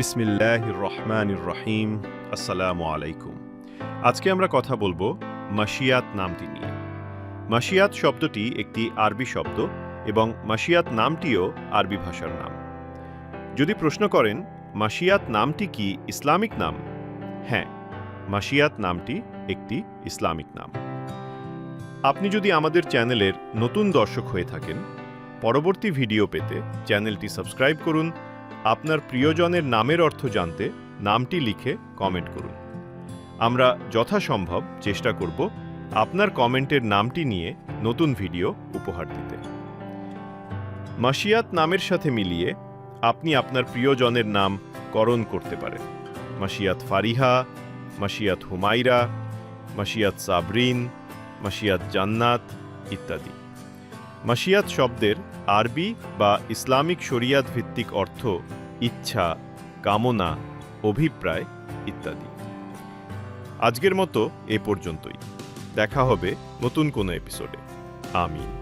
বিসমিল্লাহ রহমানির রহিম আসসালামু আলাইকুম। আজকে আমরা কথা বলব মাসিয়াত নামটি নিয়ে। মাসিয়াত শব্দটি একটি আরবি শব্দ এবং মাসিয়াত নামটিও আরবি ভাষার নাম। যদি প্রশ্ন করেন মাসিয়াত নামটি কি ইসলামিক নাম? হ্যাঁ মাসিয়াত নামটি একটি ইসলামিক নাম। আপনি যদি আমাদের চ্যানেলের নতুন দর্শক হয়ে থাকেন, পরবর্তী ভিডিও পেতে চ্যানেলটি সাবস্ক্রাইব করুন আপনার প্রিয়জনের নামের অর্থ জানতে নামটি লিখে কমেন্ট করুন। আমরা যথাসম্ভব চেষ্টা করব আপনার কমেন্টের নামটি নিয়ে নতুন ভিডিও উপহার দিতে। মাসিয়াত নামের সাথে মিলিয়ে আপনি আপনার প্রিয়জনের নাম করণ করতে পারেন। মাসিয়াত ফারিহা মাসিয়াত হুমাইরা মাসিয়াত সাবরিন মাসিয়াত জান্নাত ইত্যাদি। মাসিয়াত শব্দের আরবি বা ইসলামিক শরিয়াত ভিত্তিক অর্থ ইচ্ছা, কামনা, অভিপ্রায় ইত্যাদি। আজকের মতো এ পর্যন্তই। দেখা হবে নতুন কোনো এপিসোডে আমিন।